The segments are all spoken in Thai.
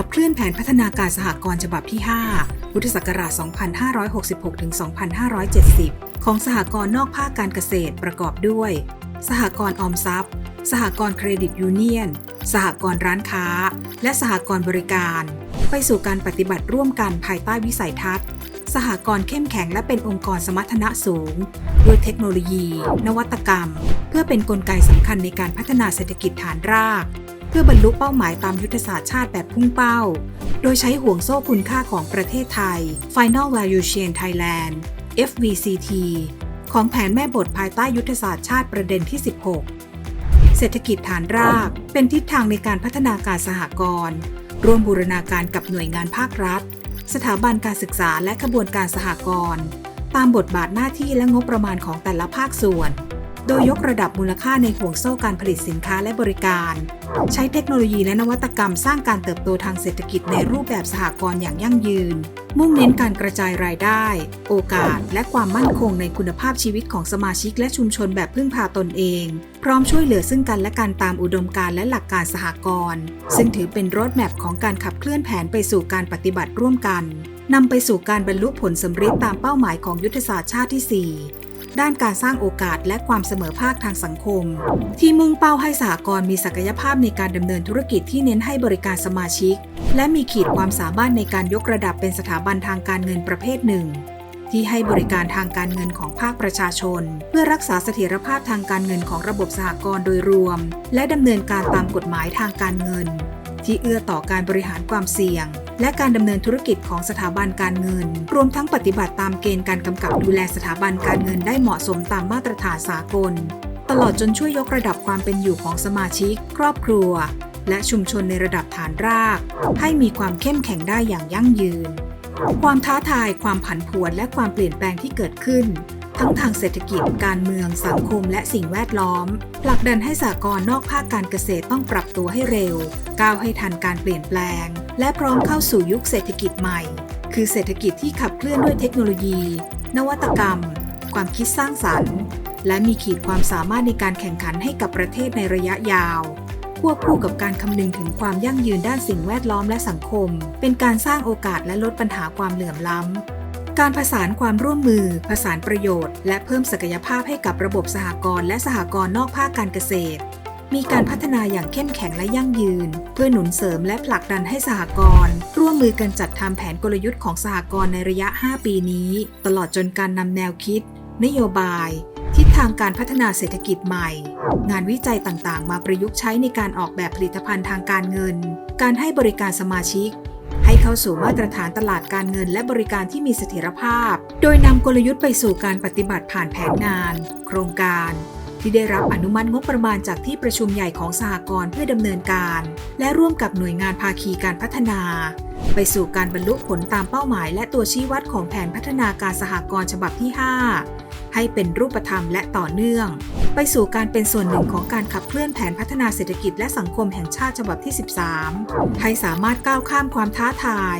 ขับเคลื่อนแผนพัฒนาการสหกรณ์ฉบับที่ 5 พุทธศักราช 2566ถึง2570 ของสหกรณ์นอกภาคการเกษตรประกอบด้วย สหกรณ์ออมทรัพย์ สหกรณ์เครดิตยูเนียน สหกรณ์ร้านค้า และสหกรณ์บริการ ไปสู่การปฏิบัติร่วมกันภายใต้วิสัยทัศน์ สหกรณ์เข้มแข็งและเป็นองค์กรสมรรถนะสูง ด้วยเทคโนโลยี นวัตกรรม เพื่อเป็นนกลไกสำคัญในการพัฒนาเศรษฐกิจฐานราก เพื่อบรรลุเป้าหมายตามยุทธศาสตร์ชาติแบบพุ่งเป้า โดยใช้ห่วงโซ่คุณค่าของประเทศไทย Final Value Chain Thailand FVCT ของแผนแม่บทภายใต้ยุทธศาสตร์ชาติประเด็นที่ 16 เศรษฐกิจฐานรากเป็นทิศทางในการพัฒนาการสหกรณ์ร่วมบูรณาการกับหน่วยงานภาครัฐ สถาบันการศึกษาและขบวนการสหกรณ์ตามบทบาทหน้าที่และงบประมาณของแต่ละภาคส่วน โดยยกระดับมูลค่าในห่วงโซ่การผลิตสินค้าและบริการ ใช้เทคโนโลยีและนวัตกรรมสร้างการเติบโตทางเศรษฐกิจในรูปแบบสหกรณ์อย่างยั่งยืน มุ่งเน้นการกระจายรายได้ โอกาส และความมั่นคงในคุณภาพชีวิตของสมาชิกและชุมชนแบบพึ่งพาตนเอง พร้อมช่วยเหลือซึ่งกันและกันตามอุดมการณ์และหลักการสหกรณ์ซึ่งถือเป็นรถแมพของการขับเคลื่อนแผนไปสู่การปฏิบัติร่วมกันนำไปสู่การบรรลุผลสำเร็จตามเป้าหมายของยุทธศาสตร์ชาติที่ 4 ด้านการสร้างโอกาสและความเสมอภาคทางสังคม ที่มุ่งเป้าให้สหกรณ์มีศักยภาพในการดำเนินธุรกิจที่เน้นให้บริการสมาชิก และมีขีดความสามารถในการยกระดับเป็นสถาบันทางการเงินประเภทหนึ่ง ที่ให้บริการทางการเงินของภาคประชาชน เพื่อรักษาเสถียรภาพทางการเงินของระบบสหกรณ์โดยรวม และดำเนินการตามกฎหมายทางการเงิน ที่เอื้อต่อการบริหารความเสี่ยง และการดำเนินธุรกิจของสถาบันการเงิน รวมทั้งปฏิบัติตามเกณฑ์การกำกับดูแลสถาบันการเงินได้เหมาะสมตามมาตรฐานสากล ตลอดจนช่วยยกระดับความเป็นอยู่ของสมาชิก ครอบครัว และชุมชนในระดับฐานราก ให้มีความเข้มแข็งได้อย่างยั่งยืน ความท้าทาย ความผันผวนและความเปลี่ยนแปลงที่เกิดขึ้น ทั้งทางเศรษฐกิจ การเมือง สังคม และสิ่งแวดล้อม ผลักดันให้สากลนอกภาคการเกษตรต้องปรับตัวให้เร็ว ก้าวให้ทันการเปลี่ยนแปลง และพร้อมเข้าสู่ยุคเศรษฐกิจใหม่ คือเศรษฐกิจที่ขับเคลื่อนด้วยเทคโนโลยี นวัตกรรม ความคิดสร้างสรรค์ และมีขีดความสามารถในการแข่งขันให้กับประเทศในระยะยาวควบคู่กับการคำนึงถึงความยั่งยืนด้านสิ่งแวดล้อมและสังคม เป็นการสร้างโอกาสและลดปัญหาความเหลื่อมล้ำ การผสานความร่วมมือ ผสานประโยชน์ และเพิ่มศักยภาพให้กับระบบสหกรณ์และสหกรณ์นอกภาคการเกษตร มีการพัฒนาอย่างเข้มแข็งและยั่งยืน เพื่อหนุนเสริมและผลักดันให้สหกรณ์ร่วมมือกันจัดทำแผนกลยุทธ์ของสหกรณ์ในระยะ 5 ปีนี้ ตลอดจนการนำแนวคิด นโยบาย ทิศทางการพัฒนาเศรษฐกิจใหม่ งานวิจัยต่างๆ มาประยุกต์ใช้ในการออกแบบผลิตภัณฑ์ทางการเงิน การให้บริการสมาชิก เข้าสู่มาตรฐานตลาดการเงินและบริการที่มีเสถียรภาพ โดยนำกลยุทธ์ไปสู่การปฏิบัติผ่านแผนงาน โครงการ ที่ได้รับอนุมัติงบประมาณจากที่ประชุมใหญ่ของสหกรณ์เพื่อดำเนินการ และร่วมกับหน่วยงานภาคีการพัฒนา ไปสู่การบรรลุผลตามเป้าหมาย และตัวชี้วัดของแผนพัฒนาการสหกรณ์ฉบับที่ 5 ให้เป็นรูปธรรมและต่อเนื่อง ไปสู่การเป็นส่วนหนึ่งของการขับเคลื่อนแผนพัฒนาเศรษฐกิจและสังคมแห่งชาติฉบับที่ 13 ให้สามารถก้าวข้ามความท้าทาย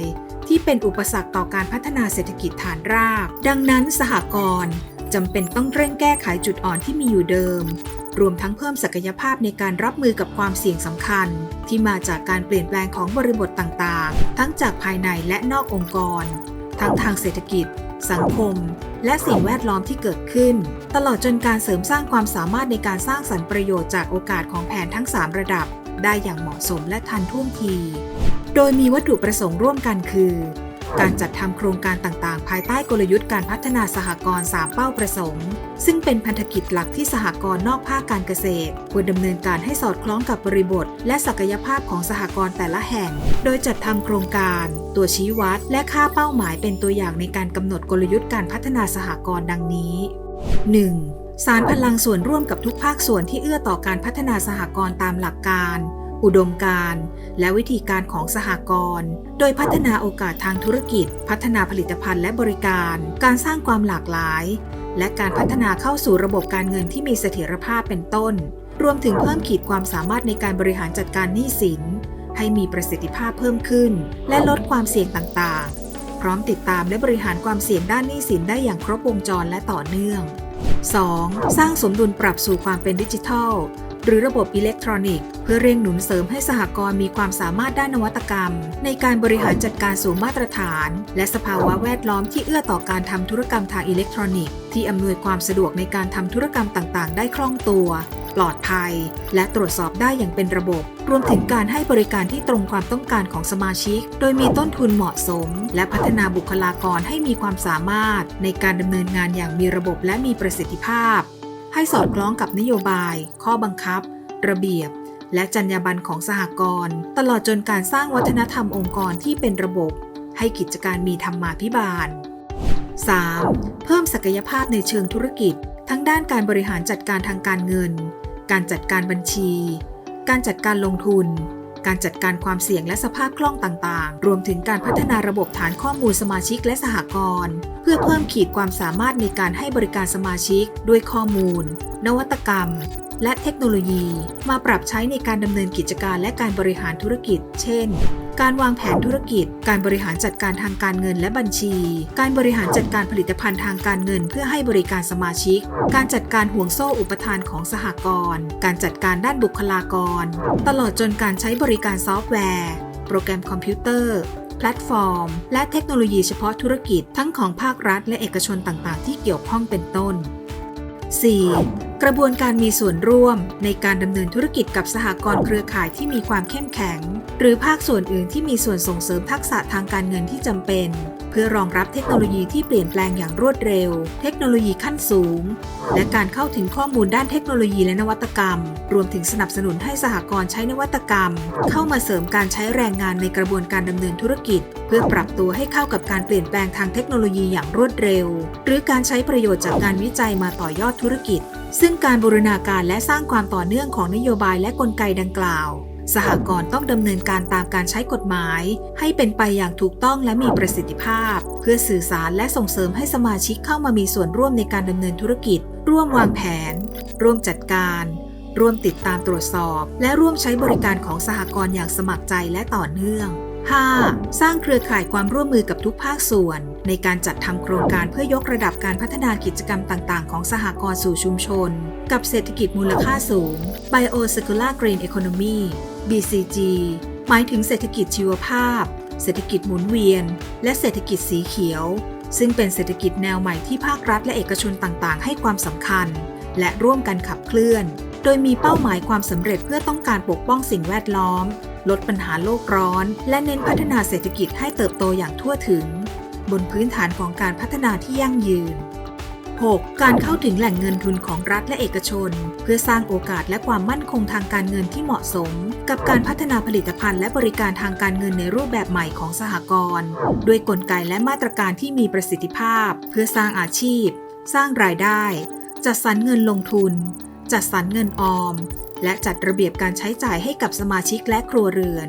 ที่เป็นอุปสรรคต่อการพัฒนาเศรษฐกิจฐานราก ดังนั้นสหกรณ์จำเป็นต้องเร่งแก้ไขจุดอ่อนที่มีอยู่เดิม รวมทั้งเพิ่มศักยภาพในการรับมือกับความเสี่ยงสำคัญ ที่มาจากการเปลี่ยนแปลงของบริบทต่างๆ ทั้งจากภายในและนอกองค์กร ทั้งทางเศรษฐกิจ สังคม และสิ่งแวดล้อมที่เกิดขึ้น ตลอดจนการเสริมสร้างความสามารถในการสร้างสรรค์ประโยชน์จากโอกาสของแผนทั้ง 3 ระดับ ได้อย่างเหมาะสมและทันท่วงที โดยมีวัตถุประสงค์ร่วมกันคือ การจัดทำโครงการต่างๆ ภายใต้กลยุทธ์การพัฒนาสหกรณ์3เป้าประสงค์ ซึ่งเป็นพันธกิจหลักที่สหกรณ์นอกภาคการเกษตร ควรดำเนินการให้สอดคล้องกับบริบท และศักยภาพของสหกรณ์แต่ละแห่ง โดยจัดทำโครงการ ตัวชี้วัด และค่าเป้าหมายเป็นตัวอย่างในการกำหนดกลยุทธ์การพัฒนาสหกรณ์ดังนี้ 1. สารพลังส่วนร่วมกับทุกภาคส่วนที่เอื้อต่อการพัฒนาสหกรณ์ตามหลักการ อุดมการณ์ และวิธีการของสหกรณ์ โดยพัฒนาโอกาสทางธุรกิจ พัฒนาผลิตภัณฑ์และบริการ การสร้างความหลากหลาย และการพัฒนาเข้าสู่ระบบการเงินที่มีเสถียรภาพเป็นต้น รวมถึงเพิ่มขีดความสามารถในการบริหารจัดการหนี้สิน ให้มีประสิทธิภาพเพิ่มขึ้น และลดความเสี่ยงต่างๆ พร้อมติดตามและบริหารความเสี่ยงด้านหนี้สินได้อย่างครบวงจรและต่อเนื่อง 2. สร้างสมดุลปรับสู่ความเป็นดิจิทัล หรือระบบอิเล็กทรอนิกส์ เพื่อเร่งหนุนเสริมให้สหกรณ์มีความสามารถด้านนวัตกรรม ในการบริหารจัดการสู่มาตรฐาน และสภาวะแวดล้อมที่เอื้อต่อการทำธุรกรรมทางอิเล็กทรอนิกส์ที่อำนวยความสะดวกในการทำธุรกรรมต่างๆ ได้คล่องตัว ปลอดภัย และตรวจสอบได้อย่างเป็นระบบ รวมถึงการให้บริการที่ตรงความต้องการของสมาชิก โดยมีต้นทุนเหมาะสม และพัฒนาบุคลากรให้มีความสามารถ ในการดำเนินงานอย่างมีระบบและมีประสิทธิภาพ ให้สอดคล้องกับนโยบาย ข้อบังคับ ระเบียบ และจรรยาบรรณของสหกรณ์ตลอดจนการสร้างวัฒนธรรมองค์กรที่เป็นระบบ ให้กิจการมีธรรมาภิบาล 3. เพิ่มศักยภาพในเชิงธุรกิจ ทั้งด้านการบริหารจัดการทางการเงิน การจัดการบัญชี การจัดการลงทุน การจัดการความเสี่ยงและสภาพคล่องต่างๆ รวมถึงการพัฒนาระบบฐานข้อมูลสมาชิกและสหกรณ์เพื่อเพิ่มขีดความสามารถในการให้บริการสมาชิกด้วยข้อมูล นวัตกรรม และเทคโนโลยีมาปรับใช้ในการดำเนินกิจการและการบริหารธุรกิจ เช่น การวางแผนธุรกิจ การบริหารจัดการทางการเงินและบัญชี การบริหารจัดการผลิตภัณฑ์ทางการเงิน เพื่อให้บริการสมาชิก การจัดการห่วงโซ่อุปทานของสหกรณ์ การจัดการด้านบุคลากร ตลอดจนการใช้บริการซอฟต์แวร์ โปรแกรมคอมพิวเตอร์ แพลตฟอร์ม และเทคโนโลยีเฉพาะธุรกิจทั้งของภาครัฐ และเอกชนต่างๆ ที่เกี่ยวข้องเป็นต้น 4. กระบวนการมีส่วนร่วมในการดำเนินธุรกิจกับสหกรณ์เครือข่ายที่มีความเข้มแข็ง หรือภาคส่วนอื่นที่มีส่วนส่งเสริมทักษะทางการเงินที่จำเป็น เพื่อรองรับเทคโนโลยีที่เปลี่ยนแปลงอย่างรวดเร็ว เทคโนโลยีขั้นสูง และการเข้าถึงข้อมูลด้านเทคโนโลยีและนวัตกรรม รวมถึงสนับสนุนให้สหกรณ์ใช้นวัตกรรม เข้ามาเสริมการใช้แรงงานในกระบวนการดำเนินธุรกิจ เพื่อปรับตัวให้เข้ากับการเปลี่ยนแปลงทางเทคโนโลยีอย่างรวดเร็ว หรือการใช้ประโยชน์จากการวิจัยมาต่อยอดธุรกิจ ซึ่งการบูรณาการและสร้างความต่อเนื่องของนโยบายและกลไกดังกล่าว สหกรณ์ต้องดำเนินการตามการใช้กฎหมาย ให้เป็นไปอย่างถูกต้องและมีประสิทธิภาพ เพื่อสื่อสารและส่งเสริมให้สมาชิกเข้ามามีส่วนร่วมในการดำเนินธุรกิจ ร่วมวางแผน ร่วมจัดการ ร่วมติดตามตรวจสอบ และร่วมใช้บริการของสหกรณ์อย่างสมัครใจและต่อเนื่อง 5. สร้างเครือข่ายความร่วมมือกับทุกภาคส่วน ในการจัดทำโครงการเพื่อยกระดับการพัฒนากิจกรรมต่าง ๆ ของสหกรณ์สู่ชุมชน กับเศรษฐกิจมูลค่าสูง Bio Circular Green Economy BCG หมายถึงเศรษฐกิจชีวภาพ เศรษฐกิจหมุนเวียน และเศรษฐกิจสีเขียว ซึ่งเป็นเศรษฐกิจแนวใหม่ที่ภาครัฐและเอกชนต่างๆ ให้ความสำคัญ และร่วมกันขับเคลื่อน โดยมีเป้าหมายความสำเร็จเพื่อต้องการปกป้องสิ่งแวดล้อม ลดปัญหาโลกร้อน และเน้นพัฒนาเศรษฐกิจให้เติบโตอย่างทั่วถึง บนพื้นฐานของการพัฒนาที่ยั่งยืน 6. การเข้าถึงแหล่งเงินทุนของรัฐและเอกชน เพื่อสร้างโอกาสและความมั่นคงทางการเงินที่เหมาะสม กับการพัฒนาผลิตภัณฑ์และบริการทางการเงินในรูปแบบใหม่ของสหกรณ์ด้วยกลไกและมาตรการที่มีประสิทธิภาพ เพื่อสร้างอาชีพ สร้างรายได้ จัดสรรเงินลงทุน จัดสรรเงินออม และจัดระเบียบการใช้จ่ายให้กับสมาชิกและครัวเรือน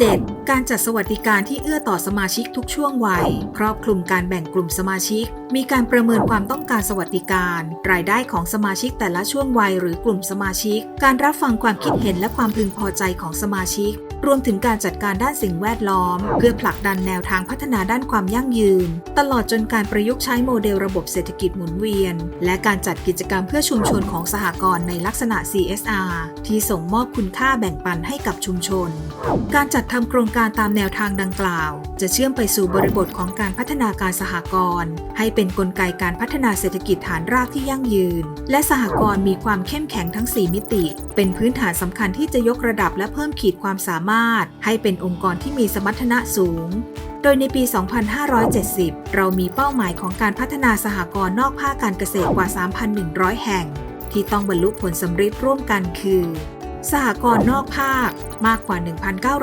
7. การจัดสวัสดิการที่เอื้อต่อสมาชิกทุกช่วงวัย ครอบคลุมการแบ่งกลุ่มสมาชิก มีการประเมินความต้องการสวัสดิการ รายได้ของสมาชิกแต่ละช่วงวัยหรือกลุ่มสมาชิก การรับฟังความคิดเห็นและความพึงพอใจของสมาชิก รวมถึงการจัดการด้านสิ่งแวดล้อม เพื่อผลักดันแนวทางพัฒนาด้านความยั่งยืน ตลอดจนการประยุกต์ใช้โมเดลระบบเศรษฐกิจหมุนเวียน และการจัดกิจกรรมเพื่อชุมชนของสหกรณ์ในลักษณะ CSR ที่ส่งมอบคุณค่าแบ่งปันให้กับชุมชน การจัดทำโครงการตามแนวทางดังกล่าว จะเชื่อมไปสู่บริบทของการพัฒนาการสหกรณ์ให้เป็นนกลไกการพัฒนาเศรษฐกิจฐานรากที่ยั่งยืน และสหกรณ์มีความเข้มแข็งทั้ง 4 มิติ เป็นพื้นฐานสำคัญที่จะยกระดับและเพิ่มขีดความสามารถามารถให้เป็นองค์กรที่มีสมรรถนะสูง โดยในปี 2570 เรามีเป้าหมายของการพัฒนาสหกรณ์นอกภาคการเกษตรกว่า 3,100 แห่ง ที่ต้องบรรลุผลสำเร็จร่วมกันคือ สหกรณ์นอกภาคมากกว่า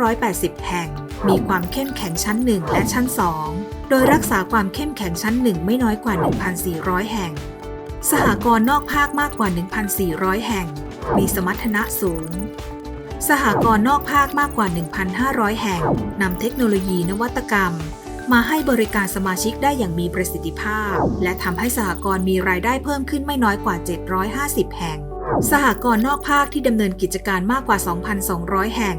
1,980 แห่ง มีความเข้มแข็งชั้น 1 และชั้น 2 โดยรักษาความเข้มแข็งชั้น 1 ไม่น้อยกว่า 1,400 แห่ง สหกรณ์นอกภาคมากกว่า 1,400 แห่ง มีสมรรถนะสูง สหกรณ์นอกภาคมากกว่า 1,500 แห่งนำเทคโนโลยีนวัตกรรม มาให้บริการสมาชิกได้อย่างมีประสิทธิภาพ และทำให้สหกรณ์มีรายได้เพิ่มขึ้นไม่น้อยกว่า 750 แห่ง สหกรณ์นอกภาคที่ดำเนินกิจการมากกว่า 2,200 แห่ง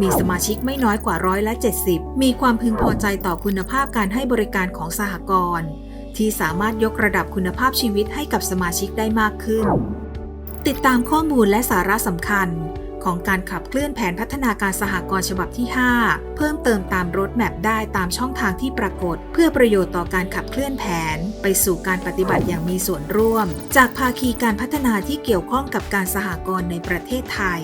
มีสมาชิกไม่น้อยกว่าร้อยละ70 มีความพึงพอใจต่อคุณภาพการให้บริการของสหกรณ์ที่สามารถยกระดับคุณภาพชีวิตให้กับสมาชิกได้มากขึ้น ติดตามข้อมูลและสาระสำคัญ ของการขับเคลื่อนแผนพัฒนาการสหกรณ์ฉบับที่ 5 เพิ่มเติมตามรถแมพได้ตามช่องทางที่ปรากฏ เพื่อประโยชน์ต่อการขับเคลื่อนแผน ไปสู่การปฏิบัติอย่างมีส่วนร่วม จากภาคีการพัฒนาที่เกี่ยวข้องกับการสหกรณ์ในประเทศไทย